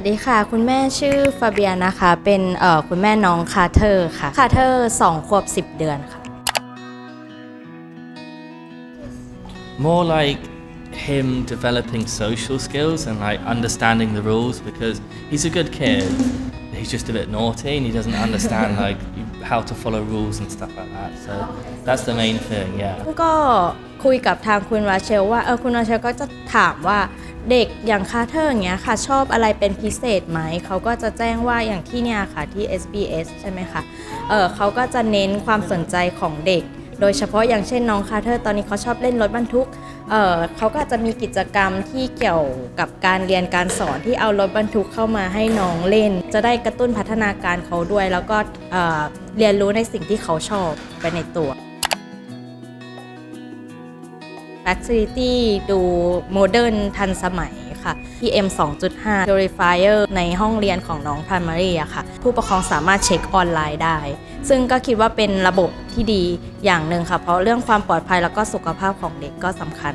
วัสดีค่ะ คุณแม่ชื่อฟาเบียนะคะ เป็นเอ่อคุณแม่น้องคาร์เทอร์ค่ะคาร์เทอร์2ขวบ10เดือนค่ะ more like him developing social skills and like understanding the rules because he's a good kid he's just a bit naughty and he doesn't understand like how to follow rules and stuff like that so that's the main thing yeah ก็คุยกับทางคุณวาเชลว่าเออคุณวาเชลก็จะถามว่า เด็กอย่างคาเทอร์อย่างเงี้ยค่ะ ชอบอะไรเป็นพิเศษไหม เขาก็จะแจ้งว่าอย่างที่เนี่ยค่ะที่ SBS ใช่ไหมคะเออเขาก็จะเน้นความสนใจของเด็ก โดยเฉพาะอย่างเช่นน้องคาเทอร์ตอนนี้เขาชอบเล่นรถบรรทุกเออเขาก็จะมีกิจกรรมที่เกี่ยวกับการเรียนการสอนที่เอารถบรรทุกเข้ามาให้น้องเล่น จะได้กระตุ้นพัฒนาการเขาด้วย แล้วก็เออเรียนรู้ในสิ่งที่เขาชอบไปในตัว แอ็กซิลิตี้ดูโมเดิร์นทันสมัยค่ะ PM 2.5 Purifier ในห้องเรียนของน้อง Primary อะค่ะ ผู้ปกครองสามารถเช็คออนไลน์ได้ ซึ่งก็คิดว่าเป็นระบบที่ดีอย่างหนึ่งค่ะ เพราะเรื่องความปลอดภัยแล้วก็สุขภาพของเด็กก็สำคัญ